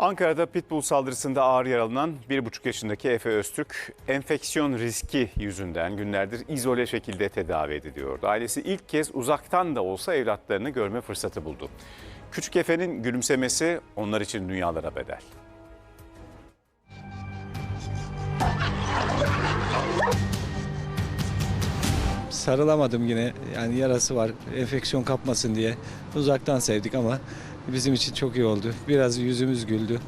Ankara'da pitbull saldırısında ağır yaralanan 1,5 yaşındaki Efe Öztürk enfeksiyon riski yüzünden günlerdir izole şekilde tedavi ediliyordu. Ailesi ilk kez uzaktan da olsa evlatlarını görme fırsatı buldu. Küçük Efe'nin gülümsemesi onlar için dünyalara bedel. sarılamadım yine. Yani yarası var, enfeksiyon kapmasın diye. Uzaktan sevdik ama bizim için çok iyi oldu. Biraz yüzümüz güldü.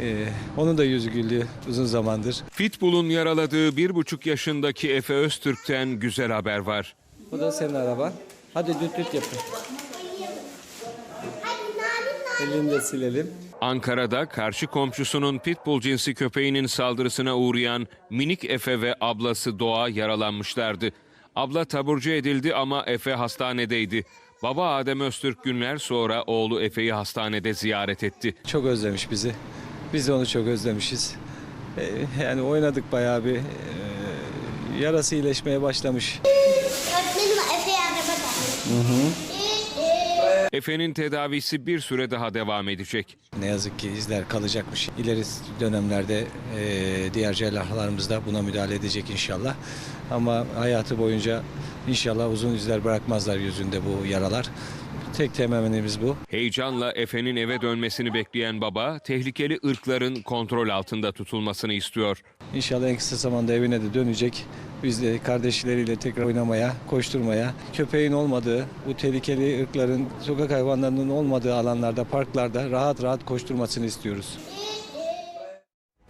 Ee, onun da yüzü güldü uzun zamandır. Pitbull'un yaraladığı bir buçuk yaşındaki Efe Öztürk'ten güzel haber var. Bu da senin araban. Hadi düt düt yapın. Elini de silelim. Ankara'da karşı komşusunun pitbull cinsi köpeğinin saldırısına uğrayan minik Efe ve ablası Doğa yaralanmışlardı. Abla taburcu edildi ama Efe hastanedeydi. Baba Adem Öztürk günler sonra oğlu Efe'yi hastanede ziyaret etti. Çok özlemiş bizi. Biz de onu çok özlemişiz. Ee, yani oynadık bayağı bir. Ee, yarası iyileşmeye başlamış. Efe'nin tedavisi bir süre daha devam edecek. Ne yazık ki izler kalacakmış. İleri dönemlerde e, diğer cerrahlarımız da buna müdahale edecek inşallah. Ama hayatı boyunca inşallah uzun izler bırakmazlar yüzünde bu yaralar. Tek temennimiz bu. Heyecanla Efe'nin eve dönmesini bekleyen baba, tehlikeli ırkların kontrol altında tutulmasını istiyor. İnşallah en kısa zamanda evine de dönecek. Biz de kardeşleriyle tekrar oynamaya, koşturmaya, köpeğin olmadığı, bu tehlikeli ırkların, sokak hayvanlarının olmadığı alanlarda, parklarda rahat rahat koşturmasını istiyoruz.